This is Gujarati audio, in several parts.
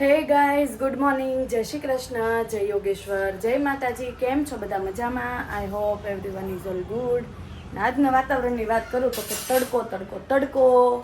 હે ગાઈઝ ગુડ મોર્નિંગ જય શ્રી કૃષ્ણ જય યોગેશ્વર જય માતાજી. કેમ છો બધા મજામાં? I hope everyone is all good ને આજના વાતાવરણની વાત કરું તો કે તડકો તડકો તડકો.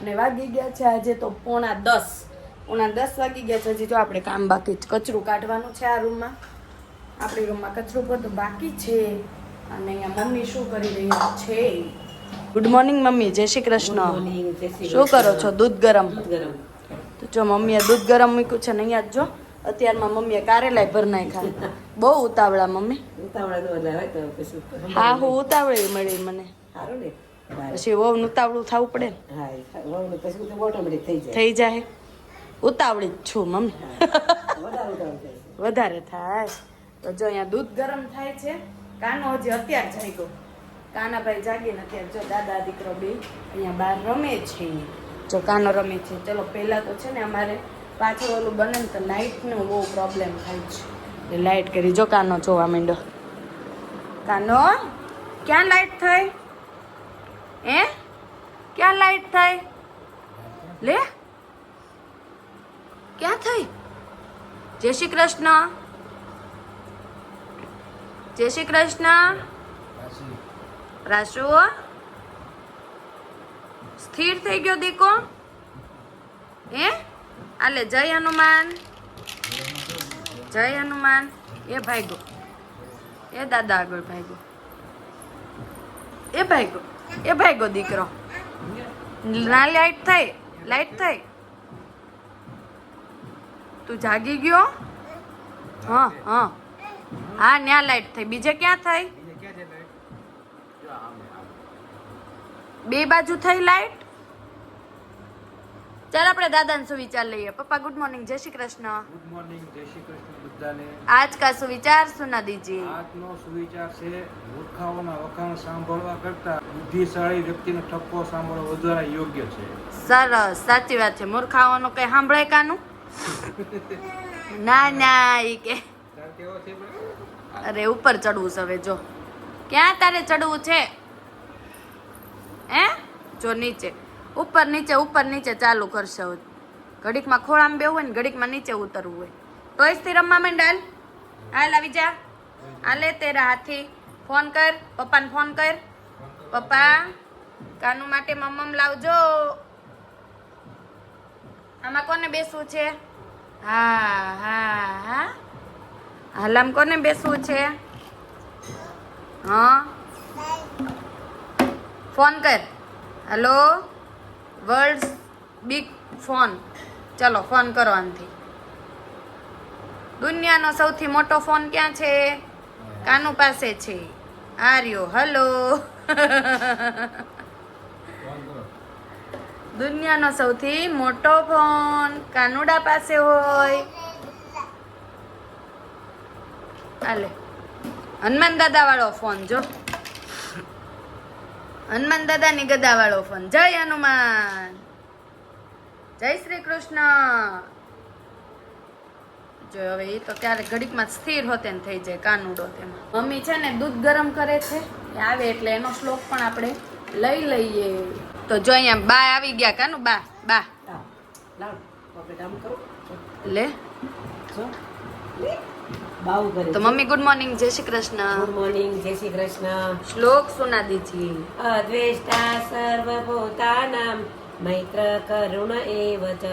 અને વાગી ગયા છે આજે તો પોણા દસ. પોણા દસ વાગી ગયા છે હજી જો આપણે કામ બાકી જ કચરું કાઢવાનું છે આ રૂમમાં. આપણી રૂમમાં કચરું બધું બાકી છે. અને અહીંયા મમ્મી શું કરી રહી છે? Good morning mummy. જય શ્રી કૃષ્ણ. શું કરો છો? દૂધ ગરમ. ગરમ. તો જો મમ્મીએ દૂધ ગરમ મૂક્યું છે ને અહીંયા જ જો અત્યારમાં મમ્મીએ કારેલાય ભર નાખ્યા. બહુ ઉતાવળા મમ્મી. હા હું ઉતાવળી મળી મને. સારું પછી વહુ ઉતાવળું થવું પડે ને. થઈ જાય. થઈ જાય. ઉતાવળી જ છું મમ્મી. વધારે થાય. તો જો અહીંયા દૂધ ગરમ થાય છે. કાનો હજી અત્યારે જાગ્યો. કાનાભાઈ જાગીને અત્યારે જો દાદા દીકરો બે અહીંયા બહાર રમે છે. જો કાનો રમે છે. ચલો પહેલાં તો છે ને અમારે પાછળ ઓલું બને ને તો લાઇટનો બહુ પ્રોબ્લેમ થાય છે. એટલે લાઇટ કરી જો કાનો જોવા માંડ્યો. કાનો ક્યાં લાઇટ થઈ? એ ક્યાં લાઇટ થઈ? લે? ક્યાં થઈ? જય શ્રી કૃષ્ણ. જય શ્રી કૃષ્ણ. રાશુ. સ્થિર થઈ ગયો દીકો. હે? આલે જય હનુમાન. જય હનુમાન. એ ભાઈગો. એ દાદા આગળ ભાઈગો. એ ભાઈગો. એ ભાઈગો દીકરો. ના લાઈટ થઈ. લાઈટ થઈ. તું જાગી ગયો? હા હા. હા, ન્યા લાઈટ થઈ. બીજે ક્યાં થઈ? બે બાજુ થઈ લાઈટ. ચાલ આપણે દાદાને સુવિચાર લઈએ. પપ્પા ગુડ મોર્નિંગ જય શ્રી કૃષ્ણ. ગુડ મોર્નિંગ જય શ્રી કૃષ્ણ બધાને. આજ કા સુવિચાર સુના દીજી આજનો સુવિચાર છે મૂર્ખાઓના વખાણ સાંભળવા કરતા બુદ્ધિશાળી વ્યક્તિનો ઠપકો સાંભળવો વધારે યોગ્ય છે. સરસ સાચી વાત છે. મૂર્ખાઓનું કઈ સાંભળે કાનું? ના ના ઈ કે? અરે ઉપર ચડવું છે હવે જો. ક્યાં તારે ચડવું છે? હે? જો નીચે. ઉપર નીચે ઉપર નીચે ચાલુ કરશે હવે. ઘડીકમાં ખોળામાં બેવું હોય ને ઘડીકમાં નીચે ઉતરવું હોય. તોય સ્થિર રમવા માંડાલ હાલ? આવી જા. હાલે તેરા હાથી. ફોન કર. પપ્પાને ફોન કર. પપ્પા, કાનુ માટે મમ્મમ લાવજો. આમાં કોને બેસવું છે? હા હા હા. હાલામ કોને બેસવું છે? હા? ફોન કર. હેલો વર્લ્ડ બિગ ફોન ચલો, ફોન કરો આનથી. દુનિયાનો સૌથી મોટો ફોન ક્યાં છે? કાનુ પાસે છે. આર્યો હલો દુનિયાનો સૌથી મોટો ફોન કાનુડા પાસે હોય. હાલે. હનુમાન દાદા વાળો ફોન જો. હનુમાન દાદાની ગદા વાળો ફોન. જય હનુમાન. જય શ્રી કૃષ્ણ. જો હવે એ તો ક્યારેક ઘડીકમાં સ્થિર હોતે ને થઈ જાય કાનુડો તેમાં. મમ્મી છે ને દૂધ ગરમ કરે છે. એ આવે એટલે એનો શ્લોક પણ આપણે લઈ લઈએ. તો જો અહીંયા બા આવી ગયા કાનુ, બા બા. લાવ. લે. તો મમ્મી ગુડ મોર્નિંગ જય શ્રી કૃષ્ણ. ગુડ મોર્નિંગ જય શ્રી કૃષ્ણ. શ્લોક સુના દીજી અદ્વેષ્ટા સર્વભૂતાનાં મૈત્ર કરુણ એવ ચ.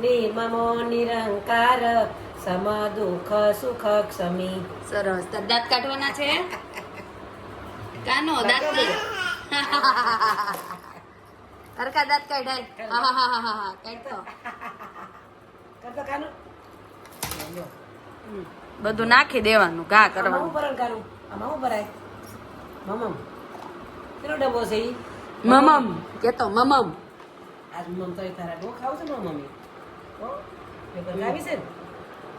નિર્મમો નિરંકાર સમ દુઃખ સુખ ક્ષમી. સરસ. દાંત કાઢવાના છે? કાનો દાંત હરખા દાંત કાઢાય. હા હા હા હા હા કાઢતો. કરતો કાનું. બધું નાખી દેવાનું ઘા કરવાનું હું ભરણ કાનું આમાં હું ભરાય? મમમ. કેટલો ડબ્બો છે ઈ? મમમ. કેતો મમમ. આજ મમ તો તારા બહુ ખાવ છે મમ્મી. હો? પેપર લાવી છે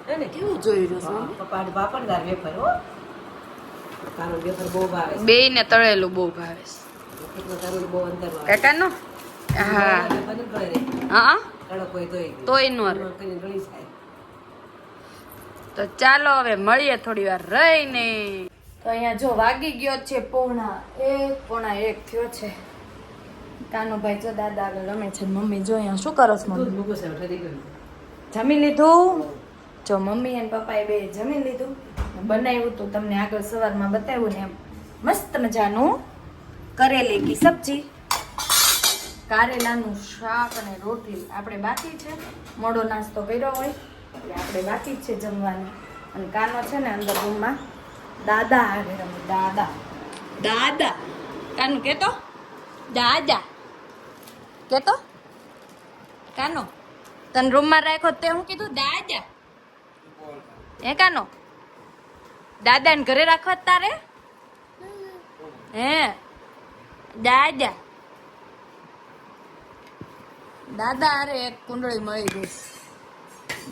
ને? ને? કેવું જોઈ રહ્યો હા, પપ્પા પાપડદાર વેફર હો. તારું વેફર બહુ ભાવે છે. બે ને તળેલું બહુ ભાવે છે. વખતમાં તારું બહુ અંદર ભાવે કાકાનો? હા. હા. તોય નો તો ચાલો હવે મળીએ થોડી વાર રહીને. તો અહીંયા જો વાગી ગયો છે પોણા એક પોણા એક થયો છે. કાનુભાઈ જો દાદા આગળ રમે છે મમ્મી જો અહીંયા શું કરો છો મમ્મી? જમી લીધું? જો મમ્મી અને પપ્પાએ બે જમી લીધું. બનાવ્યું તો તમને આગળ સવારમાં બતાવ્યું ને મસ્ત મજાનું કરેલી કી સબ્જી. કારેલાનું શાક અને રોટલી આપણે બાકી છે. મોડો નાસ્તો કર્યો હોય એટલે આપણે બાકી છે જમવાનું. અને કાનો છે ને અંદર રૂમમાં દાદા આવે રમે, દાદા. દાદા. કાનું કેતો? દાદા. કેતો? કાનો? તને રૂમમાં રાખ્યો તે હું કીધું? દાદા. હે કાનો? દાદાને ઘરે રાખવા તારે? હે? દાદા. દાદા અરે એક કુંડળી મળી ગઈ.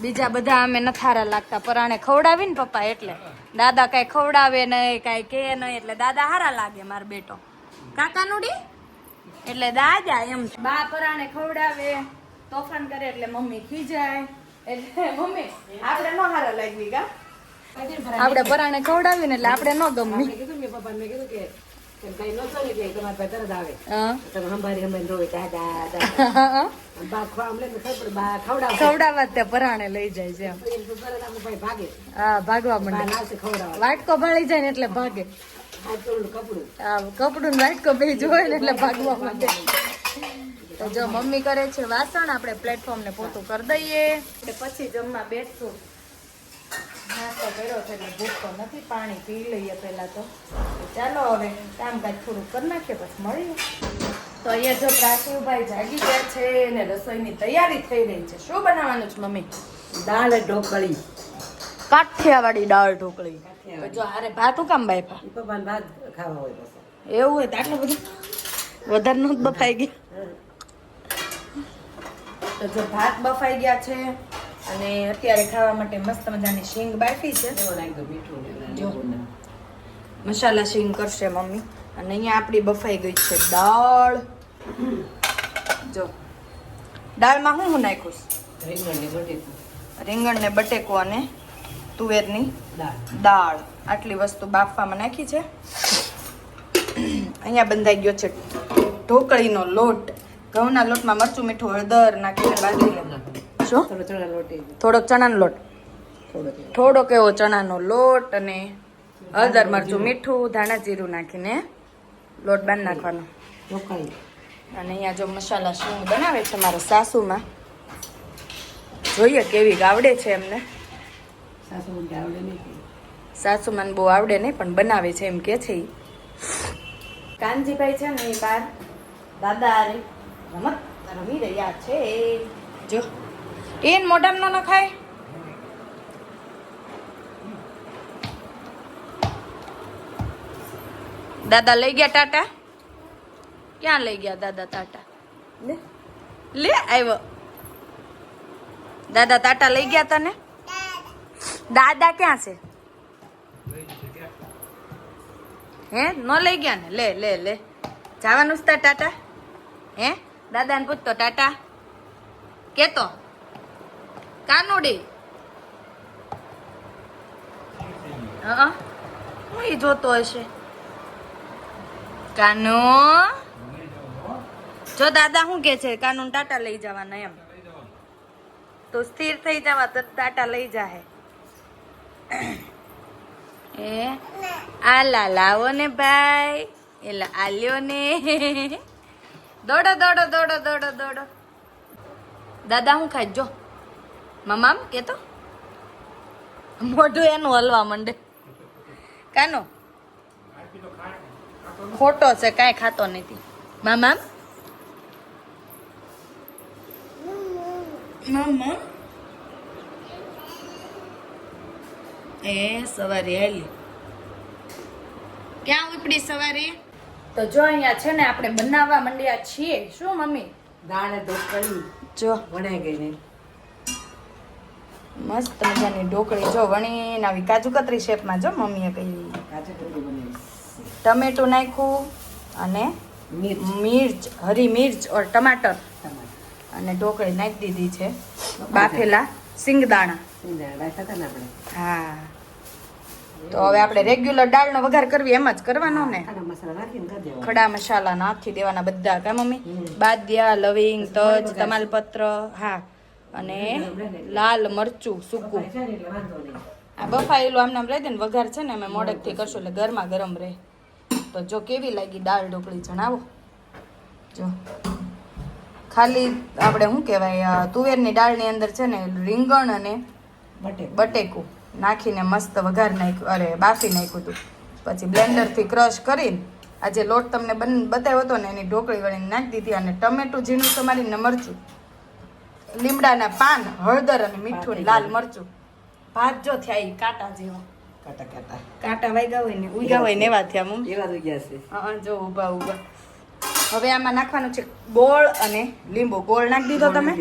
બીજા બધા અમે નથારા લાગતા પરાણે ખવડાવી ને પપ્પા એટલે. દાદા કઈ ખવડાવે નહીં કઈ કે નહીં એટલે દાદા હારા લાગે મારો બેટો. કાકા નુડી? એટલે દાદા એમ. બા પરાણે ખવડાવે તોફાન કરે એટલે મમ્મી ખીજાય એટલે મમ્મી આપણે ન હારા લાગવી કા? આપણે પરાણે ખવડાવીને એટલે આપણે નો ગમી ખવડાવવા તે પરાણે લઈ જાય છે ભાગવા માંડે. વાટકો ભાળી જાય ને એટલે ભાગે. કપડું. વાટકો બે જોવે ને એટલે ભાગવા માંડે. તો જો મમ્મી કરે છે વાસણ આપણે પ્લેટફોર્મ ને પોતું કરી દઈએ. પછી જમવા બેઠશું નાસ્તો કર્યો છે એટલે ભૂખ તો નથી પાણી પી લઈએ પહેલાં તો. ચાલો હવે કામકાજ થોડું કરી નાખીએ પછી મળીએ. તો અહીંયા જો પ્રાચીવભાઈ જાગી ગયા છે અને રસોઈની તૈયારી થઈ રહી છે. શું બનાવવાનું છે મમ્મી? દાળ ઢોકળી. કાઠિયાવાડી દાળ ઢોકળી. જો હારે ભાત કામ બાયપા ઈ પપ્પાને ભાત ખાવા હોય એવું હોય તો આટલું બધું? વધારે નું બફાઈ ગયા. તો જો ભાત બફાઈ ગયા છે. અને અત્યારે ખાવા માટે મસ્ત મજાની શીંગ બાફી છે. મીઠું જો. મસાલા શીંગ કરશે મમ્મી. અને અહીંયા આપણી બફાઈ ગઈ છે દાળ. જો. દાળમાં હું હું બટેકું. રીંગણ ને બટેકો અને તુવેરની દાળ. દાળ. આટલી વસ્તુ બાફવામાં નાખી છે. અહીંયા બંધાઈ ગયો છે ઢોકળીનો લોટ. ઘઉંના લોટમાં મરચું મીઠું હળદર નાખીને બાંધી લે શું? થોડો ચણા લોટી થોડોક ચણાનો લોટ. થોડોક એવો ચણાનો લોટ અને હળદર મરચું મીઠું ધાણા જીરું નાખીને લોટ બાંધી નાખવાનો. અને અહીંયા જો મસાલા શું બનાવે છે મારા સાસુમાં જોઈએ કેવી આવડે છે એમને. સાસુ મને સાસુમાન બહુ આવડે નહીં પણ બનાવે છે એમ કે છે ઈ. કાનજીભાઈ છે ને એ બાર. દાદા રમત રમી રહ્યા છે. જો. એન મોઢામાં ન નખાય? દાદા લઈ ગયા ટાટા? ક્યાં લઈ ગયા દાદા ટાટા? લે. લે આવ્યો દાદા ટાટા લઈ ગયા તને? દાદા ક્યાં છે? હે ન લઈ ગયા ને? લે લે લે. જવાનું છે ટાટા? હે? દાદાને પૂછતો ટાટા કેતો? કાનુડી. હા, હું. એ જોતો હશે. કાનુ? જો દાદા શું કે છે? કાનુ ટાટા લઈ જવાના એમ. તો સ્થિર થઈ જવા તો ટાટા લઈ જાહે. એ? આલા લાવો ને ભાઈ. એલા આલ્યો ને. દોડો દોડો દોડો દોડો દોડો. દાદા હું ખાઈ જો. મમામ કે તો મોઢું એનું હલવા માંડે. કાનો? ખોટો છે કાંઈ ખાતો નથી. મામામ મામા? એ સવારે આલી ક્યાં ઉપડી સવારે? તો જો અહીંયા છે ને આપણે બનાવવા માંડ્યા છીએ. શું મમ્મી? દાળ ઢોકળી. જો. વણાઈ ગઈ ને. મસ્ત મજાની ઢોકળી. જો વણીને આવી કાજુ કતરી શેપમાં જો મમ્મીએ કહી ટમેટું નાખ્યું અને મિર્ચ. હરી મિર્ચ ઓર ટમાટર. અને ઢોકળી નાખી દીધી છે. બાફેલા સિંગદાણા. હા. તો હવે આપણે રેગ્યુલર દાળનો વઘાર કરવી એમ જ કરવાનો ને. ખડા મસાલા નાખી દેવાના બધા કા મમ્મી. બાદિયા લવિંગ તજ તમાલપત્ર હા. અને લાલ મરચું સૂકું. ને આ બફાયેલું આમને આમ રહી દે ને વઘાર છે ને અમે મોડેકથી કરશું એટલે ગરમા ગરમ રહે. તો જો કેવી લાગી દાળ ઢોકળી જણાવો. જો. ખાલી આપણે શું કહેવાય તુવેરની દાળની અંદર છે ને રીંગણ અને બટેકું. નાખીને મસ્ત વઘાર નાખ્યું અરે બાફી નાખ્યું હતું. પછી બ્લેન્ડરથી ક્રશ કરીને આ જે લોટ તમને બન બતાવ્યો હતો ને એની ઢોકળી વળીને નાખી દીધી. અને ટમેટું ઝીણું સમારીને મરચું. લીમડાના પાન હળદર અને મીઠું લાલ મરચું. ભાત જો થયા કાંટા જેવા. કાંટા કાંટા. કાંટા વાગ્યા હોય ને ઉગ્યા હોય ને એવા થયા મમ એવા થઈ ગયા છે. હા જો ઊભા ઊભા હવે આમાં નાખવાનું છે ગોળ અને લીંબુ. ગોળ નાખી દીધો તમે?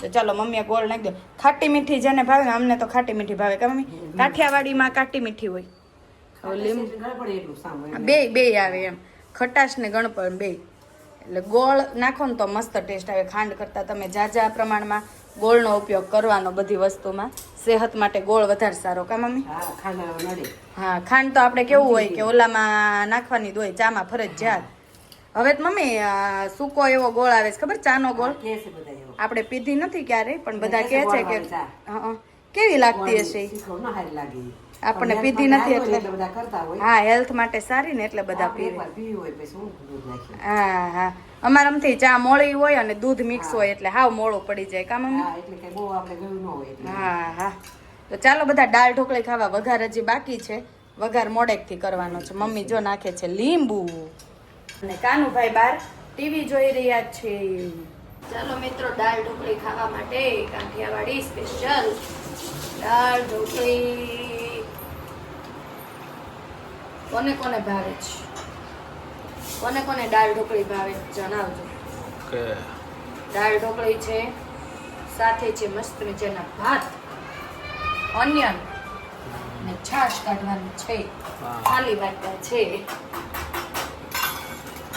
તો ચાલો મમ્મીએ ગોળ નાખી દો ખાટી મીઠી જેને ભાવે અમને તો ખાટી મીઠી ભાવે. કે મમ્મી? કાઠિયાવાડીમાં કાટી મીઠી હોય. હવે લીંબુ. બે બે આવે એમ. ખટાશ ને ગણપણ બે. એટલે ગોળ નાખો ને તો મસ્ત ટેસ્ટ આવે. ખાંડ કરતાં તમે ઝાઝા પ્રમાણમાં ગોળનો ઉપયોગ કરવાનો બધી વસ્તુમાં. સેહત માટે ગોળ વધારે સારો કા મમ્મી? હા ખાંડા તો આપણે કેવું હોય કે ઓલામાં નાખવાની દોય ચામાં ફરજિયાત. હવે તો મમ્મી સૂકો એવો ગોળ આવે છે ખબર ચાનો ગોળ? આપણે પીધી નથી ક્યારે પણ બધા કહે છે કે કેવી લાગતી હશે? લાગે. આપણને પીધી નથી એટલે. બધા કરતા હોય. હા હેલ્થ માટે સારી ને એટલે બધા પીવે. હોય પછી હું દૂધ નાખી હા હા. અમારે આમથી ચા મોળી હોય અને દૂધ મિક્સ હોય એટલે હાવ મોળું પડી જાય કામ મમ્મી? હા એટલે કઈ બહુ આપણે ગયું ન હોય હા હા. તો ચાલો બધા દાળ ઢોકળી ખાવા વઘાર હજી બાકી છે. વઘાર મોડેકથી કરવાનો છે. મમ્મી જો નાખે છે લીંબુ. અને કાનુભાઈ બાર ટીવી જોઈ રહ્યા છે. ચાલો મિત્રો દાળ ઢોકળી ખાવા માટે કાંઠિયાવાડી સ્પેશિયલ દાળ ઢોકળી કોને કોને ભાવે છે? કોને કોને દાળ ઢોકળી ભાવે જણાવજો. કે? દાળ ઢોકળી છે સાથે છે મસ્ત મજાના ભાત ઓનિયન અને છાશ કાઢવાની છે. ખાલી વાટકા છે.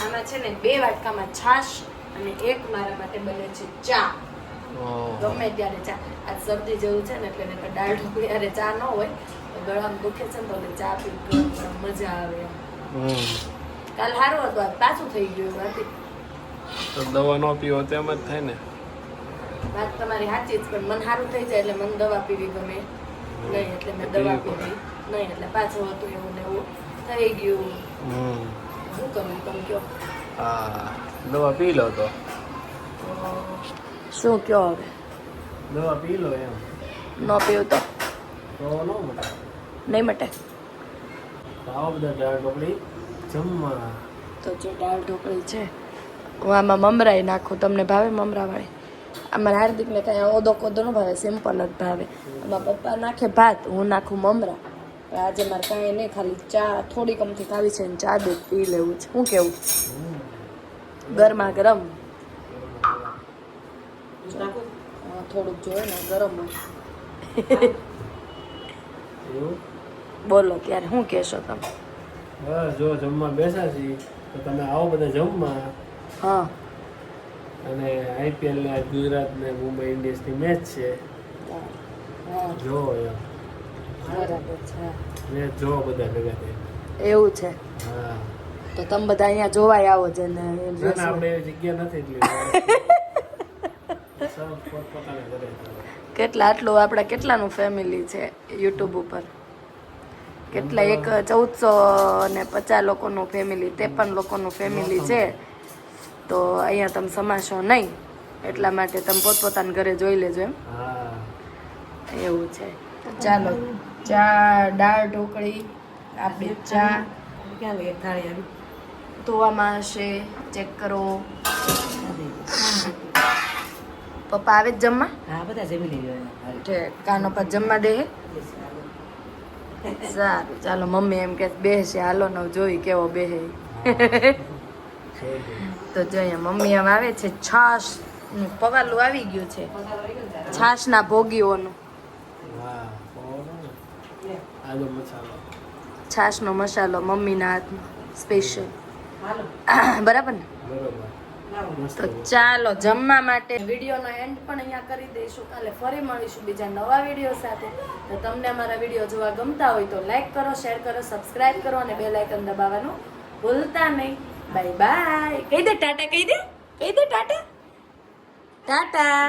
આમાં છે ને બે વાટકામાં છાશ અને એક મારા માટે બને છે ચા. ગમે ત્યારે ચા. આ શરદી જેવું છે ને એટલે દાળ ઢોકળી અરે ચા ન હોય. ગળામાં દુખે છે ને તો ચા પી મજા આવે કાલ સારું હતું પાછું થઈ ગયું હતી તો દવા ન પીવો તેમ જ થાય ને. વાત તમારી સાચી જ પણ મન સારું થઈ જાય એટલે મને દવા પીવી ગમે. નહીં એટલે મેં દવા પીવી નહીં એટલે પાછું હતું એવું ને એવું થઈ ગયું. હમ. શું કરવું તમે કયો હા દવા પી લો તો. શું કયો હવે? દવા પી લો એમ. ન પીવું તો? તો ન મળે. નહીં મટે. તો આવો બધા દાળ ઢોકળી જમવા. તો જો દાળ ઢોકળી છે હું આમાં મમરાઈ નાખું તમને ભાવે મમરાવાળી? આમાં હાર્દિકને કાંઈ ઓદો કોદો ન ભાવે સિમ્પલ જ ભાવે. આમાં પપ્પા નાખે ભાત હું નાખું મમરા. આજે મારે કાંઈ નહીં ખાલી ચા થોડી કમથી ખાવી છે ને ચા દૂધ પી લેવું છે. શું કેવું? ગરમા ગરમ. થોડુંક જોઈએ ને ગરમ હોય. બોલો ત્યારે શું કહેશો તમે? બસ જો જમવા બેસા છીએ તો તમે આવો બધા જમવા. હા. અને આઈપીએલ ને ગુજરાત ને મુંબઈ ઇન્ડિયન્સની મેચ છે. જો બરાબર છે. મેચ જો બધા ભેગા એવું છે. હા. તો તમે બધા અહીંયા જોવાય આવો છે ને ના ના આપણે એવી જગ્યા નથી એટલી. સૌ પોતપોતાના ઘરે કરે. કેટલા આટલું આપણા કેટલાનું ફેમિલી છે યુટ્યુબ ઉપર? કેટલા એક ચૌદસો ને પચાસ લોકોનું ફેમિલી ત્રેપન લોકોનું ફેમિલી છે. તો અહીંયા તમે સમાશો નહીં. એટલા માટે તમે પોતપોતાના ઘરે જોઈ લેજો એમ. એવું છે. તો ચાલો ચા દાળ ઢોકળી આપણી ચા. ક્યાં લઈએ? થાળી આવી. ધોવામાં હશે ચેક કરો. પપ્પા આવે જ જમવા? હા બધા જમી લેજો. કાનો પર જમવા દે સારું, ચાલો મમ્મી એમ કે બેસે હાલો ને જોઈ કેવો બેહે. તો જોઈએ મમ્મી એમ આવે છે, છાશનું પગાલું આવી ગયું છે. છાશના ભોગીઓનું. છાશ નો મસાલો મમ્મીના હાથમાં સ્પેશિયલ બરાબર ને? બરોબર. તો ચાલો જમવા માટે વિડીયોનો એન્ડ પણ અહીંયા કરી દઈશું. કાલે ફરી મળીશું બીજા નવા વીડિયો સાથે. તો તમને અમારા વીડિયો જોવા ગમતા હોય તો લાઈક કરો શેર કરો સબસ્ક્રાઇબ કરો અને બેલ આઇકન દબાવવાનું ભૂલતા નહીં. બાય બાય કહી દે ટાટા કહી દે. કહી દે ટાટા. ટાટા.